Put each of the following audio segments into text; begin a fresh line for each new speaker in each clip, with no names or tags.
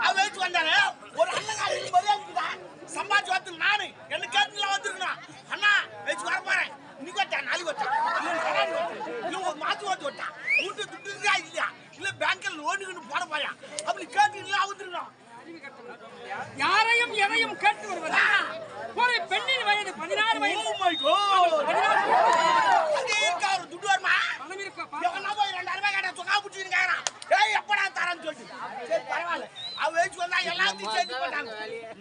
அவன் வயிற்று வந்தாரு ஒரு அண்ணங்காரன் மரியாதை இருக்குதான் சம்பாதிச்சு வந்து நானு. என்ன கேட்டுலாம் வந்துருக்கணும் அண்ணா வச்சு வர போறேன். நீ கொட்டான் நாளைக்கு கொட்டான் இவன் கடாடி இவன் ஒரு மாத்து ஓட்டு விட்டான் வீட்டு துட்டு இருக்கா இல்லையா? இல்ல பேங்க்ல லோனுக்குன்னு போட போயா அப்படி கேட்டுலாம் வந்துருக்கணும்
யாரையும் எதையும் கேட்டு வருவதா? ஒரு பெண்ணின் வயது பதினாறு
oh வயது.
பதினாறு
துட்டு வருமா? ரெண்டாயிரம் ரூபாய் கேட்டா சொக்கா பிடிச்சிருக்காங்க ஏய் எப்படா தரேன்னு சொல்லிட்டு. பரவாயில்ல. அவ வயசுக்கு வந்தா எல்லாத்தையும் சேர்த்து போட்டாங்க.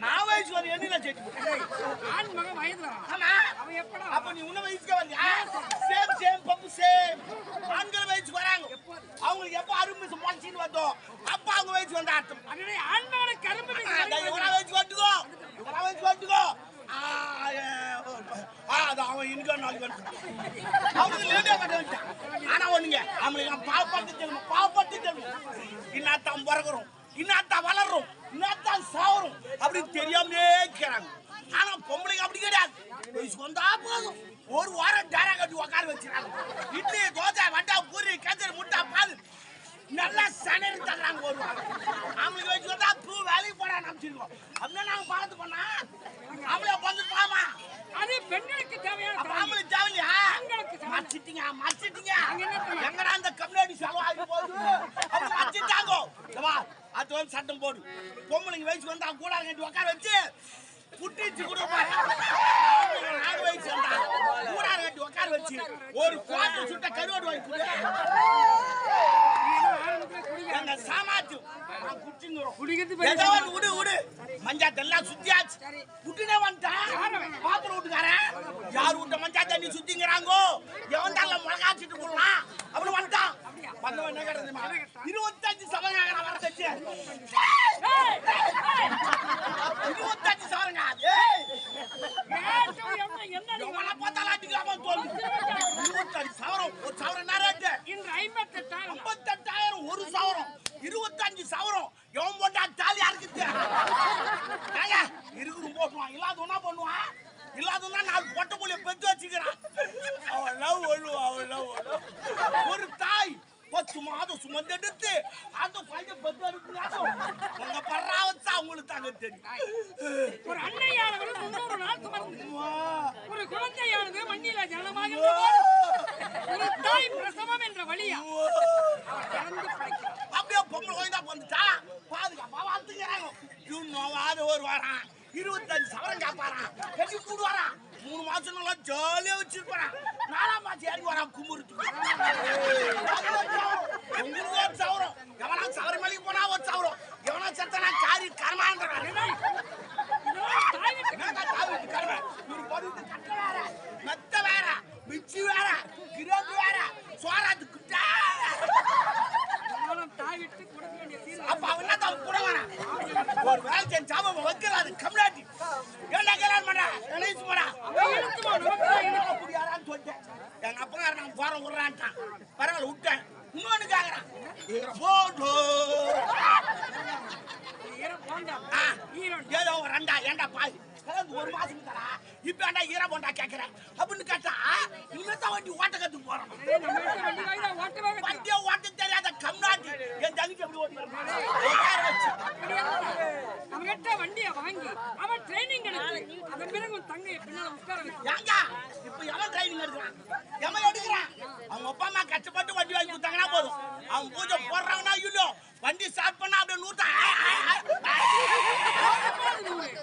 நான் வயசுக்கு வந்து என்னையில சேர்த்து போட்டேன்.
ஆண் மகன் வயதுல
ஆமா.
அவன் எப்படா
அப்ப நீ உன்ன வயசுக்கு வந்தியா? Same, same, பப்பு, same. ஆண்கள் வயசுக்கு வராங்க. அவங்களுக்கு எப்ப அரும்பு முளைச்சின்னு வந்தோம் அப்ப அவங்க வயசுக்கு வந்த அர்த்தம்
ஆண் மகனை கரும்பு
இவனா வயசுக்கு வந்துக்கோ இவனா வயசுக்கு வந்துக்கோ அது அவன் ஒரு நாளைக்கு வந்துட்டான். அவனுக்கு லேட்டா கட்ட வச்சான். அவனுக்கு நான் பாவப்பட்டு தெரியுமா? பாவப்பட்டு தெரியுமா? இன்னாத்தான் பிறகுறோம், இன்னாத்தான் வளர்றோம், இன்னாத்தான் சாவறோம் அப்படின்னு தெரியாமலே இருக்கிறாங்க. ஆனா பொம்பளைங்க அப்படி கிடையாது. வயசுக்கு வந்தா போதும். ஒரு வாரம் டேரா கட்டி உட்கார வச்சிருக்காங்க இட்லி தோசை வட்டா பூரி கச்சரி முட்டை பால் நல்லா சனரி தர்றாங்க ஒரு வாரம் அவங்களுக்கு வச்சு வந்தா பூ வேலைக்கு போடா நம்பிச்சிருக்கோம் அப்படின்னா நாங்க பார்த்து பண்ணா அவங்கள வந்து பாமா
அது பெண்களுக்கு தேவையான.
அவங்களுக்கு தேவையா
என்ன பண்ணலாம்?
எங்கடா அந்த கம்யூனிட்டி செலவாகி போகுது அப்படி மச்சிட்டாங்க வந்து சட்டம் போடு. பொம்பளைங்க வயசு வந்தா கூட கட்டி உட்கார வச்சு புட்டிச்சு கொடுப்பாரு நாலு வயசு வந்தா கூட கட்டி உட்கார வச்சு ஒரு கோட்டை சுட்ட கருவாடு வாங்கி கொடு. எங்க சாமாத்தியம்
குடிக்கிறது
விடு விடு. மஞ்சாத்த எல்லாம் சுத்தியாச்சு. விட்டுனே வந்துட்டான். பாத்திரம் விட்டுக்காரன். யார் விட்ட மஞ்சா தண்ணி சுத்திங்கிறாங்கோ? எவன் தால மிளகாச்சிட்டு போடலாம். அப்படி வந்துட்டான். இருபத்தஞ்சு சவரங்க வர தச்சு. இருபத்தஞ்சு சவரங்க
என்ன-
பார்த்தாலும் அடிக்கலாமா தோல்வி இருபத்தஞ்சு சவரம் ஒரு சவரம் என்ன ரேட்டு
இன்று ஐம்பத்தெட்டாயிரம்
ஐம்பத்தெட்டாயிரம் ஒரு சவரம் இருபத்தஞ்சு சவரம் எவன் போட்டா தாலி அறுக்குது ஏங்க, இருக்குது போட்டுவான் இல்லாதவனா பண்ணுவான் இல்லாதவனா நாலு பொட்டை புள்ளிய பெத்து வச்சுக்கிறான் அவன் லவ் ஒழுவா அவன் லவ் ஒரு தாய் பத்து மாதம் சுமந்தெடுத்து அந்த பையன் பெத்து எடுக்கிறாங்க உங்க பர்றாவத்தா அவங்களுக்கு தாங்க தெரியும்
ஒரு அன்னையானவர் முன்னூறு நாள் சுமந்து
அம்மா.
ஒரு குழந்தையானது மண்ணில ஜனமாக
அம்மா.
ஒரு தாய் பிரசவம் என்ற வழியா?
அப்படியே பொம்பளை கோயிந்தா வந்துட்டா? பாதுகாப்பா வாழ்த்துக்கிறாங்க இன்னும் ஒரு வாரம் இருபத்தஞ்சு சவரம் காப்பாரான் கட்டி கூடு வரான். மூணு மாசம் நல்லா ஜாலியா வச்சிருப்பான். நாலாம் மாசம் இறங்கி வரான் கும்புறதுக்கு உங்களுக்கு ஒரு சவரம். எவனா சவரம் மலைக்கு போனா ஒரு சவரம். எவனா செத்தனா காரி கர்மான்றான் மெத்த வேற, மிச்சி வேற, கிரேம்பு வேற, சோறாத்து குட்டை.
காலம் தாய் விட்டு கொடுக்க வேண்டிய சீர்
அப்ப அவன் என்ன தான் கூட வரான்? ஒரு வேலை செஞ்சாம அவன் வைக்கிறாரு, கம்யூனிட்டி. ஏன்டா கல்யாணம் பண்ற? கணேஷ் போடா.
அவன் இழுத்துமா நமக்கு தான் இழுத்து.
அப்படி யாரான்னு சொல்லிட்டேன். எங்க அப்பா நான் போறேன் விடுறான்ட்டான். பரவாயில்ல விட்டேன். இன்னொன்னு கேக்குறான். இதுல போடு.
ஈர போண்டா
ஆ,
ஈரம்
ஏதோ ஒரு ரெண்டா ஏன்டா பாய் கலந்து ஒரு மாசம் தரா இப்ப ஏன்டா ஈர போண்டா கேக்குறேன் அப்படின்னு கேட்டா இனிமே தான் வண்டி ஓட்ட கத்துக்கு போறோம்
ஏய், நம்ம வீட்டு வண்டி வாங்கி ஓட்டவே வைக்கிறோம்.
வண்டியை ஓட்ட தெரியாத கம்நாட்டி என் தங்கச்சி எப்படி ஓட்டுறேன்
அவன்கிட்ட வண்டியை வாங்கி அவன் ட்ரைனிங் எடுத்து அதன் பிறகு உன் தங்கையை பின்னால உட்கார
இப்ப எவன் ட்ரைனிங் எடுக்கிறான்? எவன் எடுக்கிறான்? அவங்க அப்பா அம்மா கஷ்டப்பட்டு வண்டி வாங்கி கொடுத்தாங்கன்னா போதும். அவன் பூஜை போடுறாங்கன்னா இல்லையோ? வண்டி ஸ்டார்ட் பண்ணா அப்படியே நூத்தா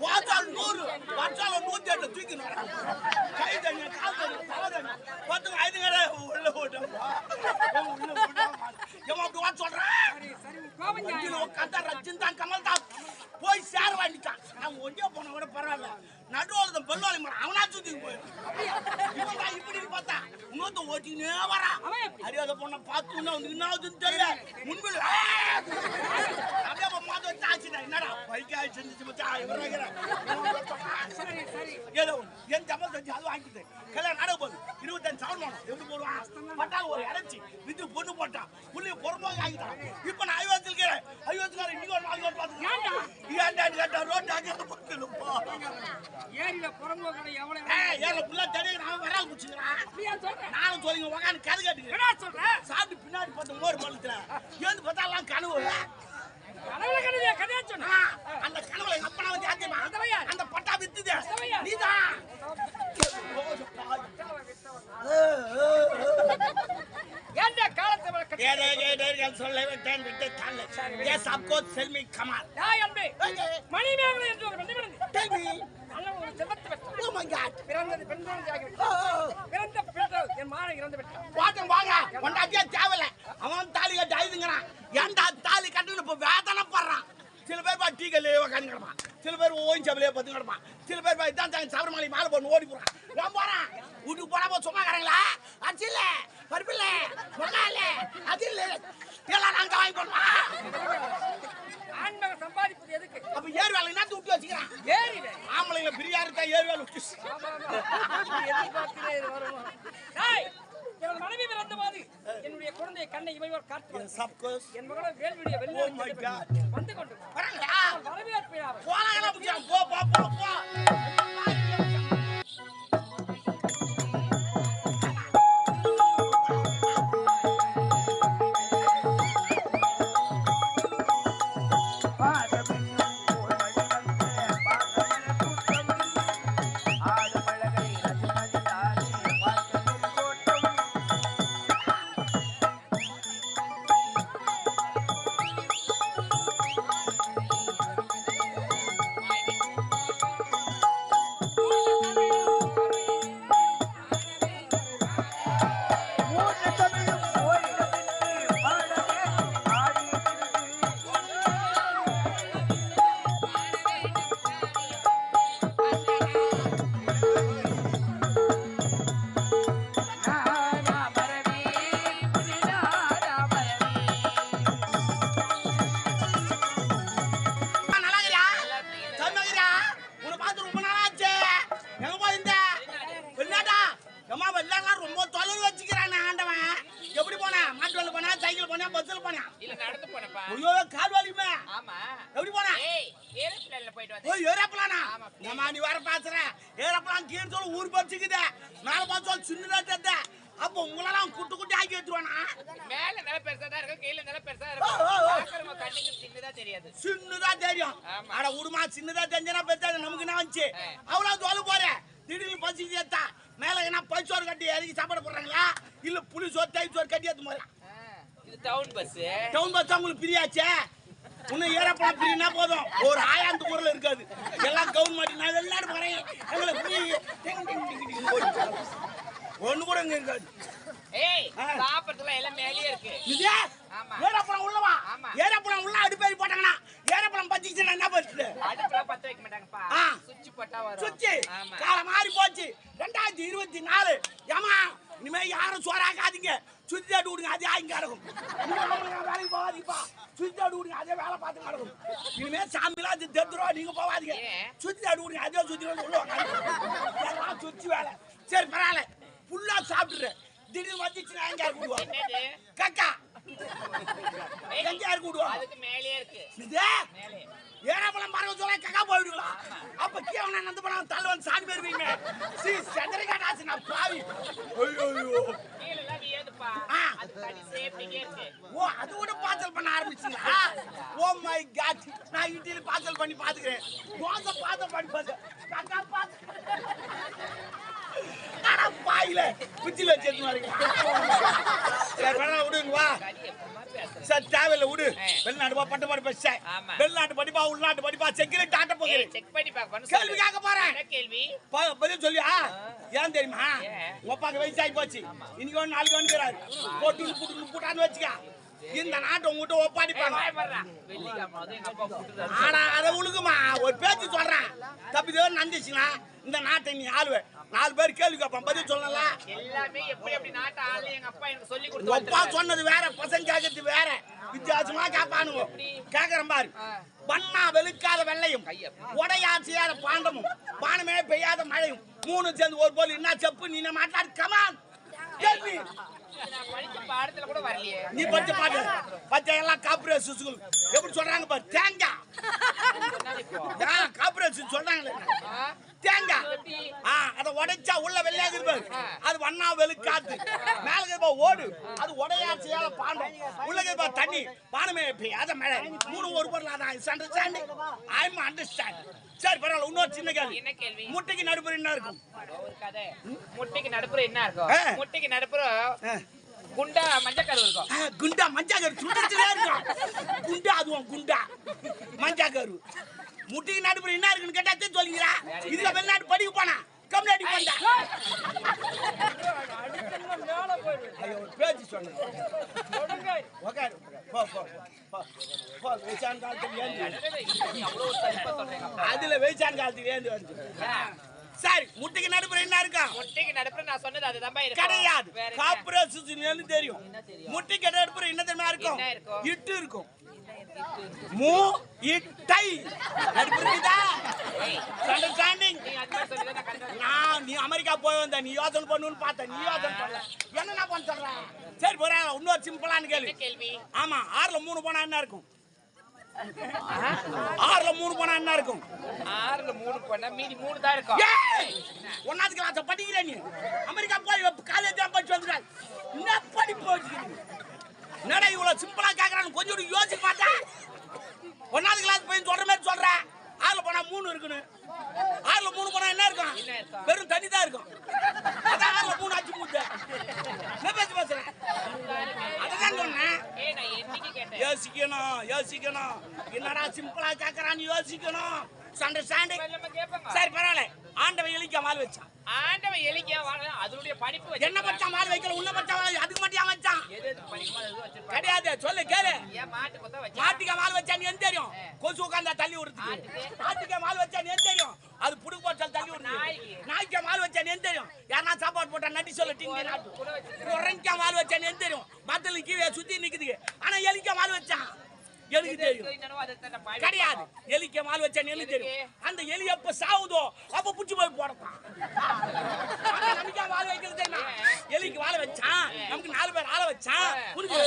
வாத்தால் நூறு வாத்தால நூத்தி எட்டு வரான். கை தண்ணி கால் தண்ணி தலை தண்ணி பத்துக்கு ஐந்து கடை உள்ள விடாம எவன் அப்படி வாங்க சொல்றான். வண்டியில. உட்காந்தா தான் கமல் தான் வாங்கிட்டான் அவன் ஒண்டியா போன கூட பரவாயில்ல. நடுவில் மரம் அவனா சுத்தி போய். இவன் தான் இப்படி பார்த்தா இன்னொருத்த ஓட்டினே
எப்படி?
அறியாத பொண்ணை பார்த்து என்ன ஆகுதுன்னு தெரியல. முன்பில் அப்படியே ஆச்சுடா என்னடா ஏதோ ஒண்ணு. என் ஜமல் செஞ்சு அது வாங்கிட்டு கல்யாணம் நடக்க போகுது இருபத்தஞ்சு வேணும் எப்படி போடுவான் பட்டா ஒரு இறைச்சி வித்து பொண்ணு போட்டான் புள்ளைய பொறுப்பாக ஆகிட்டான் இப்ப நான் ஐவத்தில் இருக்கிறேன் ஐவத்துக்காரன் இன்னைக்கு ஒரு நாளைக்கு பார்த்து
ஏன்டா?
கேட்டா ரோட்டு அங்கே பார்த்துருப்பா
ஏரியில புறம்போக்கடை எவ்வளவு
ஏய் ஏல புள்ள தெரியும் நான்
அப்படியா சொல்றேன்
நானும் சொல்லிங்க உக்காந்து கதை கேட்டுக்கிறேன்
என்ன சொல்ற
சாப்பிட்டு பின்னாடி பார்த்து மோர் பழுத்துறேன் ஏந்து பார்த்தா எல்லாம் கனவு
கடவுள கதையா கதையா சொன்ன?
அந்த கனவுல எங்க அப்பா வந்து ஆத்தியமா? அந்த பட்டா வித்துது? நீதான் சொல்ல விட்டேன் விட்டு தள்ள எஸ் அப்கோர்ஸ் செல்மி கமால்.
யாய் அன்பே மணிமேகலை என்று ஒரு வெண்ணிமணி
டெல் மீ
ஒரு செல்வத்தை பெற்றார்
ஓ மை காட்
பிறந்தது பெண் குழந்தையாகி
ஓ
விட்டது. பிறந்த பெற்றால் என் மாலை இறந்து விட்டார்
வாட்டம் வாங்க. கொண்டாட்டியா தேவையில்ல. அவன் தாலி கட்டி அழுதுங்கிறான். ஏன்டா இப்போ வேதனை படுறான். சில பேர் பா டீ கல்லே உட்காந்து கிடப்பான். சில பேர் ஓயின் சபையிலே பத்து கிடப்பான். சில பேர் பா இதான் தாங்க சபரிமலை மாலை போட்டு ஓடி போறான். நான் போறேன். வீட்டுக்கு போனா போ சும்மா கடங்களா அரிசி இல்ல. பருப்பு இல்ல. இல்ல. அது இல்ல. எல்லாம் நாங்க வாங்கி போடுமா
ஆண்மக சம்பாதிப்பது எதுக்கு?
அப்ப ஏறு வேலை என்ன விட்டு வச்சுக்கிறான்?
ஏறி வே.
ஆம்பளைங்க பிரியா இருக்கா ஏறு வேலை விட்டு
வருமா? டேய், எனது மனைவி பிறந்த போது குழந்தையை கண்ணை இமையோர் காத்து
சப்கோஸ்
என் மகள வேல்விடிய
Oh
வெள்ளி
God.
வந்து கொண்டு
முடியும் போ போ போ. தெரியாது.
சின்னதா
தெரியும். அட உடுமா சின்னதா தெரிஞ்சனா பெத்தா நமக்கு என்ன வந்துச்சு. அவ்வளவு தோல போறேன் திடீர்னு பசி ஏத்தா மேல என்ன பச்சோறு கட்டி இறங்கி சாப்பாடு போடுறாங்களா? இல்ல புளி சோறு தயிர் சோறு கட்டி ஏத்து போறேன்
இது டவுன் பஸ்
டவுன் பஸ் உங்களுக்கு பிரியாச்சே? இன்னும் ஏறப்படம் பிரினா போதும். ஒரு ஆயாந்து குரல் இருக்காது. எல்லாம் கவுன் மாட்டி நான் வெளிநாடு போறேன் எங்களை ஒண்ணு கூட இங்க இருக்காது.
ஏய் எல்லாம் மேலேயே இருக்கு.
இது உள்ளவா
ஆமா.
ஏறப்படம் உள்ள அடுப்பேறி போட்டாங்கன்னா ஏறப்படம் பத்திச்சுன்னா என்ன பண்ணுது
அடுப்புல பத்த வைக்க மாட்டாங்கப்பா.
ஆ.
சுவிட்ச் போட்டா வரும்.
சுச்சி
ஆமா.
காலம் மாறி போச்சு. ரெண்டாயிரத்தி இருபத்தி நாலு. ஏமா இனிமே யாரும் சோறாக்காதீங்க. சுத்தி விடுங்க அதே ஆகி கிடக்கும் வேலைக்கு போகாதீங்கப்பா. சுத்தி விடுங்க அதே வேலை பார்த்து கிடக்கும் இனிமே சாமிலாம் அது தெத்துருவா நீங்க போகாதீங்க? சுத்தி ஆட்டு விடுங்க அதே சுத்தி எல்லாம் சுத்தி வேலை. சரி பரவாயில்ல. ஃபுல்லா சாப்பிட்டுறேன். திடீர்னு வந்துச்சுன்னா எங்க யாருக்கு விடுவாங்க
என்னது?
கக்கா. எங்க யாருக்கு விடுவாங்க
அதுக்கு மேலேயே இருக்கு.
இது? மரம் சொல்ல கக்கா போயிடுங்களா அப்ப கீழே நந்து பழம் தள்ள வந்து சாமி பெறுவீங்க சி செதறி காட்டாச்சு நான் பாவி. ஐயோ ஐயோ ஓ அது கூட பார்சல் பண்ண ஆரம்பிச்சீங்களா? ஓ மை காட். நான் இட்லி பார்சல் பண்ணி பாத்துக்கிறேன் தோசை பார்சல் பண்ணி பாத்து கக்கா பார்சல் பாயில குச்சில வச்சு வரீங்க. சரி வேணா விடுங்க வா. சார் தேவையில்ல விடு.
ஆ.
வெளிநாட்டு பா பட்டு பாடு
ஆமா.
வெளிநாட்டு படிப்பா உள்நாட்டு படிப்பா செக்யூரிட்டி ஆட்ட போகிறேன்
செக் பண்ணி
கேள்வி கேட்க போறேன்.
கேள்வி?
பதில் சொல்லியா ஏன் தெரியுமா? அப்பாக்கு வயசாகி போச்சு. இன்னைக்கு ஒன்று நாளைக்கு வந்துக்கிறாரு. போட்டு புட்டு புட்டான்னு வச்சுக்க. இந்த நாட்டை உங்ககிட்ட ஒப்பாடிப்பாங்க ஆனா அதை உழுகுமா? ஒரு பேச்சு சொல்றேன். தப்பி தேவை நந்துச்சுன்னா இந்த நாட்டை நீ ஆளுவ. நாலு பேர் கேள்வி கேட்பான். பதில் சொல்லலாம்
எல்லாமே எப்படி எப்படி நாட்டு ஆளு? எங்க அப்பா எனக்கு சொல்லி
உங்க
கொடுத்து
அப்பா
வந்திருக்காரு.
சொன்னது வேற பசங்க கேட்கறது வேற. வித்தியாசமா கேட்பானுங்க கேக்குறேன் பாரு. பண்ணா வெளுக்காத வெள்ளையும் உடையா செய்யாத பாண்டமும் பானமே பெய்யாத மழையும் மூணு சேர்ந்து ஒரு போல் என்ன செப்பு நீ மாட்டாடு கமான் நீ படிச்ச பாட்டு பச்சை எல்லாம் கார்பரேட் சுசுகள் எப்படி சொல்றாங்க பாரு? தேங்காய். கார்பரேட் சொல்றாங்களே? தேங்காய் அத உடைச்சா உள்ள வெள்ளையாக இருப்பாரு. அது வண்ணா வெளுக்காத்து மேல இருப்பா ஓடு. அது உடையா செய்யாத பாண்டம் உள்ள இருப்பா தண்ணி. பானமே மழை மூணு ஒரு பொருள் அதான். Is understanding I am understand சரி பரவாயில்ல. இன்னொரு சின்ன கேள்வி.
என்ன கேள்வி?
முட்டைக்கு நடுப்புற என்ன இருக்கும்?
முட்டைக்கு நடுப்புற என்ன இருக்கும். முட்டைக்கு நடுப்புற. குண்டா மஞ்சக்காரு இருக்கும்.
குண்டா மஞ்சாக்கரு. சுண்டச்சிலே இருக்கும். குண்டா அதுவும் குண்டா. மஞ்சாக்கரு. முட்டிக்கு நடுப்புற என்ன இருக்குன்னு கேட்டா சொல்லிக்கிறா. இதுல வெளிநாட்டு படிக்க போனா. கம்யூனிட்டி பண்ணா பேச்சு சொன்னேன். அதுல வயசான காலத்துல ஏந்து வந்து சரி முட்டைக்கு நடுப்புற என்ன இருக்கும்?
முட்டைக்கு நடுப்புற நான் சொன்னது இருக்கும்.
கிடையாது? காப்புரேஷன் தெரியும். முட்டைக்கு நடுப்புற என்ன தெரியுமா இருக்கும்? இட்டு இருக்கும். மூ இட்டை
நான்
நீ அமெரிக்கா போய் வந்த நீ யோசனை பண்ணுன்னு பார்த்தேன். நீ யோசனை பண்ணல. என்ன நான் பண்ண சொல்றேன் சரி போறேன். இன்னொரு சிம்பிளான கேள்வி? ஆமா ஆறுல மூணு போனா என்ன இருக்கும்? ஆறுல மூணு போனா என்ன இருக்கும்?
ஆறுல மூணு பண்ணா மீதி மூணு தான் இருக்கும்!
ஒண்ணாவது கிளாஸ் படிக்கிற நீ. அமெரிக்கா போய் காலேஜ் தான் படிச்சு வந்துருக்க என்ன படிப்பு என்னடா இவ்வளவு சிம்பிளா கேக்குறான்னு கொஞ்சம் கூட யோசிச்சு பார்த்தா ஒண்ணாவது கிளாஸ் போய் சொல்ற மாதிரி சொல்ற ஆறுல போனா மூணு இருக்குன்னு ஆறுல மூணு போனா என்ன இருக்கும்
என்ன இருக்கும்?
வெறும் தண்ணி தான் இருக்கும் அதான் ஆறுல மூணு அச்சு மூச்சு என்ன பேச்சு பேசுறேன் அதான் சொன்னேன்
ஏய் நான் என்னைக்கு கேட்டேன்
யோசிக்கணும். என்னடா சிம்பிளா கேக்குறான்னு யோசிக்கணும். அண்டர்ஸ்டாண்டிங்
கேட்பாங்க
சரி பரவாயில்ல. ஆண்டவன் எலிக்க மால் வச்சான்.
ஆண்டவன் எலிக்கா அதனுடைய படிப்பு
என்ன பச்சான் மால் வைக்கல? உன்ன பச்சான் மால் அதுக்கு மட்டும் வச்சான்? கிடையாது. சொல்லு கேளு. மாட்டுக்க மால் வச்சான்னு என்ன தெரியும்? கொசு உட்காந்தா தள்ளி விடுறதுக்கு.
மாட்டுக்கு?
மால் வச்சான்னு என்ன தெரியும்? அது புடுக்கு போட்டால் தள்ளி விடுறது
நாய்க்கு?
மால் வச்சான்னு என்ன தெரியும்? யாரா சாப்பாடு போட்டா நட்டி சொல்ல டிங்க நாட்டு. உரங்க மால் வச்சான்னு என்ன தெரியும்? மத்தல கீழே சுத்தி நிக்குதுக்கு ஆனா எலிக்க மால் வச்சான் எலிக்கு தெரியும். கிடையாது. எலிக்க மால் வச்சான்னு எலி தெரியும். அந்த எலி எப்ப சாவுதோ அப்ப புடிச்சு போய் போடத்தான். நமக்கு வாழ வைக்கிறது தெரியுமா? எலிக்கு வாழ வச்சான் நமக்கு நாலு பேர் ஆள வச்சான் புரியுது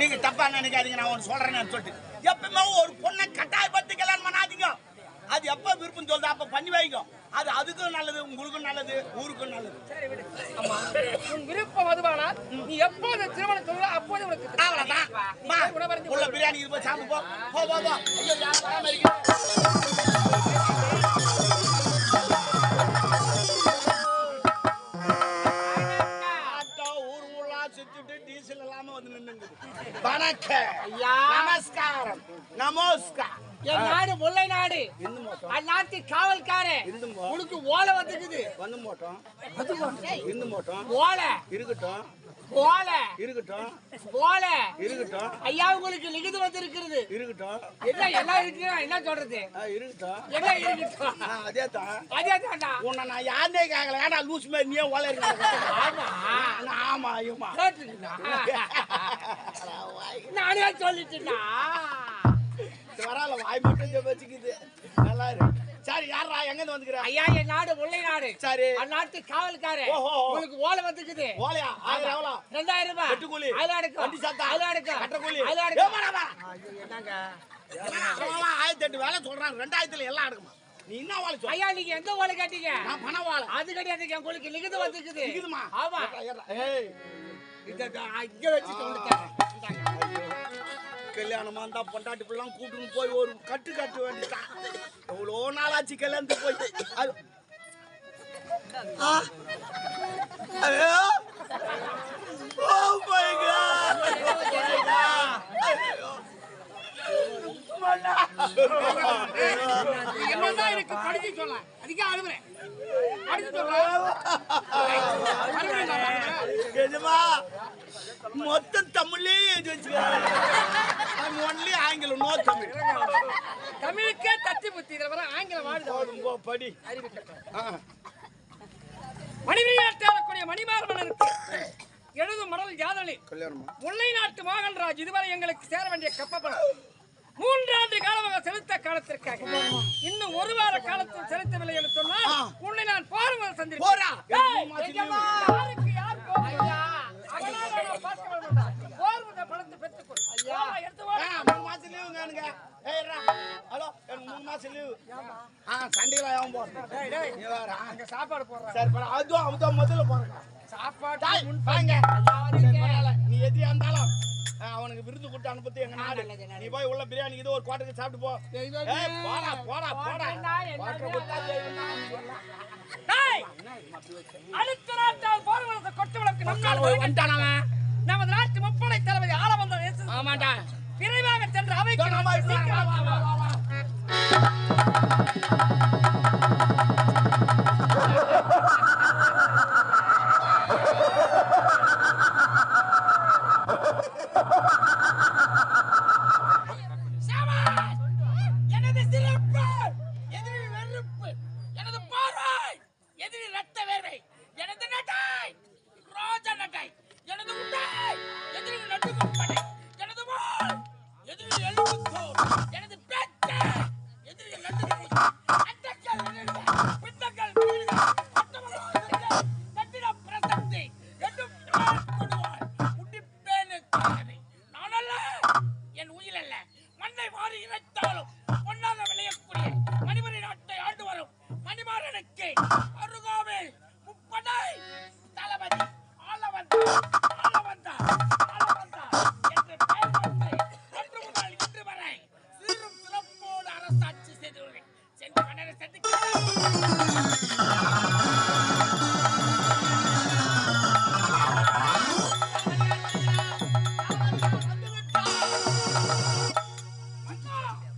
நீங்க தப்பா நினைக்காதீங்க நான் ஒன்னு சொல்றேன்னு சொல்லிட்டு எப்பவுமே ஒரு பொண்ணை கட்டாயப்படுத்தி கல்யாணம் பண்ணாதீங்க அது எப்ப சொல்லுதோ அப்ப பண்ணி வைங்க. அது அதுக்கும் நல்லது உங்களுக்கும் நல்லது ஊருக்கும் நல்லது.
உன் விருப்பம் அதுவானால் நீ எப்போது திருமணம் சொல்ல அப்போது உனக்கு.
அவ்வளவுதான். உள்ள பிரியாணி இது போய் சாப்பிட்டு போ. போ போ போ. ஐயோ யாரும் வராம இருக்கு ஆட்டோ ஊர் ஊரா சுத்திட்டு டீசல் இல்லாம வந்து நின்னுங்குது. வணக்கம். நமஸ்காரம். நமஸ்கார்
என் நாடு முல்லை நாடு. அந்நாட்டு காவல்காரன். உனக்கு ஓலை வந்துக்குது
வந்து மோட்டம். இந்து மோட்டம்.
ஓலை.
இருக்கட்டும்.
ஓலை.
இருக்கட்டும்.
ஓலை.
இருக்கட்டும்.
ஐயா உங்களுக்கு லிகிது வந்திருக்கிறது.
இருக்கட்டும்.
என்ன எல்லாம் இருக்கு என்ன சொல்றது?
இருக்கட்டும்.
என்ன இருக்கு
ஆ, அதே தான்
அதே
உன்னை நான் யாருனே கேட்கல ஏடா லூஸ் மாதிரி நீயே ஓலை
ஆமா.
ஆமா ஐயோமா?
நானே
வரால வாய் மட்டும் வச்சுக்குது. நல்லா இருக்கு சரி யாரா எங்க இருந்து வந்துக்கிற?
ஐயா என் நாடு முல்லை நாடு.
சரி.
அந்நாட்டு காவல்காரன். உங்களுக்கு ஓலை வந்துக்குது.
ஓலையா? ஆயிரம் எவ்வளோ?
ரெண்டாயிரம் ரூபாய்.
வெட்டுக்கூலி.
அதுல எடுக்கும்
வண்டி சாத்தா?
அதுல எடுக்கும்
கட்டக்கூலி
அதுல
ஏ,
எடுக்கும்
வாடா, வா.
என்னங்க?
ஆயிரத்தி எட்டு வேலை சொல்றான். ரெண்டாயிரத்துல எல்லாம் எடுக்குமா. நீ என்ன வாழை சொல்ல
ஐயா நீங்க எந்த ஓலை கேட்டீங்க?
நான் பண வாழை
அது கிடையாது. உங்களுக்கு லிகிது வந்துக்குது.
இருக்குதுமா
ஆமா.
ஏய்
இத இங்க வச்சு வந்துட்டேன்
கல்யாணமா இருந்தா பொண்டாட்டி பிள்ளைலாம் கூட்டுன்னு போய் ஒரு கட்டு கட்டு வேண்டிட்டான் எவ்வளோ நாளாச்சு கல்யாணத்துக்கு போய்? அது ஆ. ஐயோ Oh my God. ஐயோ. மண்ணா.
என்னதான் எனக்கு படிச்சு சொல்ல அதுக்கே அழுகுறேன் படிச்சு சொல்ல அழுகுறேன் நான் அழுகுறேன்.
எஜமா மொத்த தமிழ்லயே எழுதி வச்சுக்கிறாங்க ஒன்லி ஆங்கிலம் நோ தமிழ்
தமிழுக்கே தத்தி புத்தி இதுல வர ஆங்கிலம் வாடுது
போதும் போ படி
அறிவிக்கட்டும்
ஆ.
மணிவிளையாட்டாளக்கூடிய எழுதும் மடல்
கல்யாணமா?
முல்லை நாட்டு மோகன்ராஜ் இதுவரை எங்களுக்கு சேர வேண்டிய கப்பப்பணம் மூன்றாண்டு காலமாக செலுத்த காலத்திற்காக. இன்னும் ஒரு வார காலத்தில் செலுத்தவில்லை என்று சொன்னால். உன்னை நான்
வேற ஆ.
அங்க சாப்பாடு போடுறாங்க
சரி. அதுவும் அவதான் முதல்ல போறேன்
சாப்பாடு.
நீ எதிரியா இருந்தாலும்
அவனுக்கு விருந்து கொடுத்து அனுப்பத்து எங்க நாடு. நீ போய் உள்ள பிரியாணி இது ஒரு கோட்டைக்கு சாப்பிட்டு போ. போடா போடா போடா!
அடுத்த நாட்டால் போர் வளர்த்த கொட்டு விளக்கு நம் நாடு வருகின்றன. நமது நாட்டு முப்படை தளபதி ஆள வந்த
ஆமாண்டா.
விரைவாக சென்று அவைக்கு
மண்ணை மாறி இணைத்தாலும் பொன்னாக விளையக்கூடிய மணிமணி நாட்டை ஆண்டு வரும். மணிமாறனுக்கு அருகாமே முப்படை தளபதி ஆளவன்.